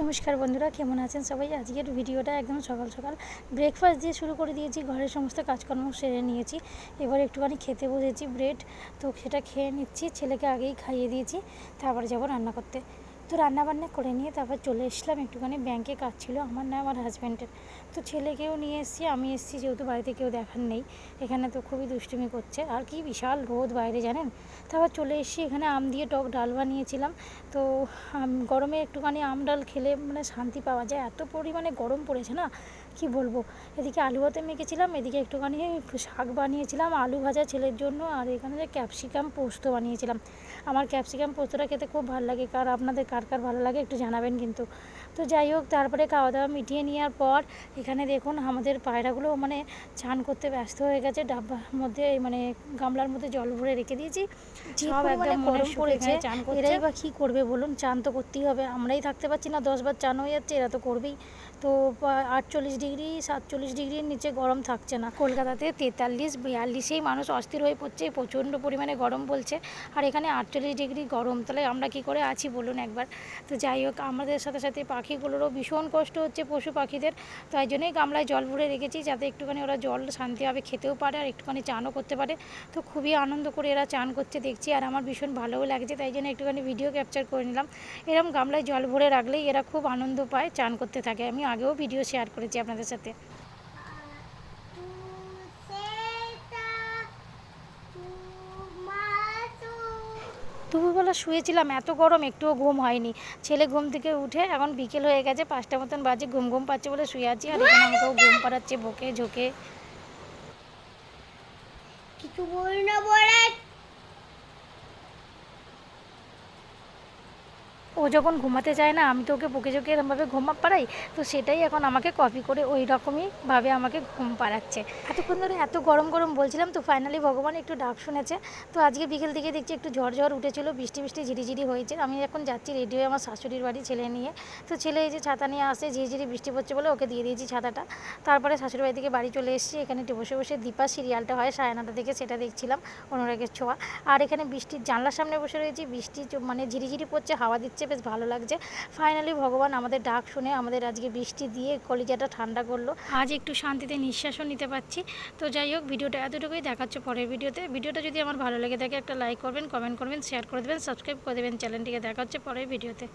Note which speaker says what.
Speaker 1: নমস্কার বন্ধুরা, কেমন আছেন সবাই? আজকের ভিডিওটা একদম সকাল সকাল ব্রেকফাস্ট দিয়ে শুরু করে দিয়েছি, ঘরের সমস্ত কাজকর্ম সেরে নিয়েছি। এবার একটুখানি খেতে বসেছি ব্রেড তো সেটা খেয়ে নিচ্ছি, ছেলেকে আগেই খাইয়ে দিয়েছি, তারপরে যাব রান্না করতে। তো রান্নাবান্না করে নিয়ে তারপর চলে এসলাম। একটুখানি ব্যাংকে কাজ ছিল, আমার না, আমার হাজব্যান্ডের তো ছেলেকেও নিয়ে এসেছি, আমি এসেছি যেহেতু বাড়িতে কেউ দেখার নেই। এখানে তো খুবই দুষ্টুমি করছে। আর কি বিশাল রোদ বাইরে, জানেন? তারপর চলে এসেছি, এখানে আম দিয়ে টক ডাল বানিয়েছিলাম। তো গরমে একটুখানি আম ডাল খেলে মানে শান্তি পাওয়া যায়। এত পরিমাণে গরম পড়েছে না, কি বলব? এদিকে আলু ভাতে মেখেছিলাম, এদিকে একটুখানি শাক বানিয়েছিলাম, আলু ভাজা ছেলের জন্য, আর এখানে যে ক্যাপসিকাম পোস্ত বানিয়েছিলাম। আমার ক্যাপসিকাম পোস্তটা খেতে খুব ভালো লাগে কার আপনাদের কার কার কার ভালো লাগে একটু জানাবেন কিন্তু। তো যাই হোক তারপরে খাওয়া দাওয়া মিটিয়ে নেওয়ার পর এখানে দেখুন আমাদের পায়রাগুলো মানে চান করতে ব্যস্ত হয়ে গেছে। ডাব্বার মধ্যে মানে গামলার মধ্যে জল ভরে রেখে দিয়েছি। সব একদম গরম পড়েছে এরাই বা কী করবে বলুন? চান তো করতেই হবে আমরাই থাকতে পারছি না দশবার চান হয়ে যাচ্ছে এরা তো করবেই। তো আটচল্লিশ ডিগ্রি সাতচল্লিশ ডিগ্রির নিচে গরম থাকছে না। কলকাতাতে তেতাল্লিশ বিয়াল্লিশেই মানুষ অস্থির হয়ে পড়ছে প্রচণ্ড পরিমাণে গরম বলছে। আর এখানে আটচল্লিশ ডিগ্রি গরম তাহলে আমরা কি করে আছি বলুন একবার? তো যাই হোক, আমাদের সাথে সাথে পাখিগুলোরও ভীষণ কষ্ট হচ্ছে পশু পাখিদের। তাই জন্যই গামলায় জল ভরে রেখেছি যাতে একটুখানি ওরা জল শান্তিভাবে খেতেও পারে আর একটুখানি চানও করতে পারে। তো খুবই আনন্দ করে এরা চান করছে, দেখছি আর আমার ভীষণ ভালোও লাগছে, তাই জন্য একটুখানি ভিডিও ক্যাপচার করে নিলাম। এরকম গামলায় জল ভরে রাখলেই এরা খুব আনন্দ পায় চান করতে থাকে। আমি আগেও ভিডিও শেয়ার করেছি আপনাদের সাথে। দুপুরবেলা শুয়েছিলাম, এত গরম, একটুও ঘুম হয়নি। ছেলে ঘুম থেকে উঠে এখন বিকেল হয়ে গেছে, পাঁচটা মতন বাজে, ঘুম ঘুম পাচ্ছে বলে শুয়ে আছি, আর এখানে আমাকেও ঘুম পাড়াচ্ছে, বকে ঝোঁকে।
Speaker 2: কিছু বল না বলে
Speaker 1: ও যখন ঘুমাতে চায় না, আমি তো ওকে বুকে চোখে এরমভাবে ঘুমা পাড়াই। তো সেটাই এখন আমাকে কপি করে ওই রকমই ভাবে আমাকে ঘুম পাড়াচ্ছে। এতক্ষণ ধরে এত গরম গরম বলছিলাম তো ফাইনালি ভগবান একটু ডাক শুনেছে। তো আজকে বিকেল দিকে দেখছি একটু ঝড় ঝড় উঠেছিল, বৃষ্টি বৃষ্টি ঝিরিঝিরি হয়েছে। আমি এখন যাচ্ছি রেডি হয়ে আমার শাশুড়ির বাড়ি ছেলে নিয়ে। তো ছেলে এই যে ছাতা নিয়ে আসে ঝিরিঝিরি বৃষ্টি পড়ছে বলে ওকে দিয়ে দিয়েছি ছাতাটা। তারপরে শাশুড়ি বাড়ি থেকে বাড়ি চলে এসেছি। এখানে একটু বসে বসে দীপা সিরিয়ালটা হয়, সাড়ে নটা থেকে সেটা দেখছিলাম, অনুরাগের ছোঁয়া। আর এখানে বৃষ্টির জানলার সামনে বসে রয়েছি, বৃষ্টি মানে ঝিরিঝিরি পড়ছে, হাওয়া দিচ্ছে। বেশ ভালো লাগছে। ফাইনালি ভগবান আমাদের ডাক শুনে আমাদের আজকে বৃষ্টি দিয়ে কলিজাটা ঠান্ডা করল। আজ একটু শান্তিতে নিঃশ্বাসও নিতে পারছি। তো যাই হোক, ভিডিওটা এতটুকুই, দেখাচ্ছে পরের ভিডিওতে। ভিডিওটা যদি আমার ভালো লেগে থাকে, একটা লাইক করবেন কমেন্ট করবেন শেয়ার করে দেবেন সাবস্ক্রাইব করে দেবেন চ্যানেলটিকে দেখা হচ্ছে পরের ভিডিওতে।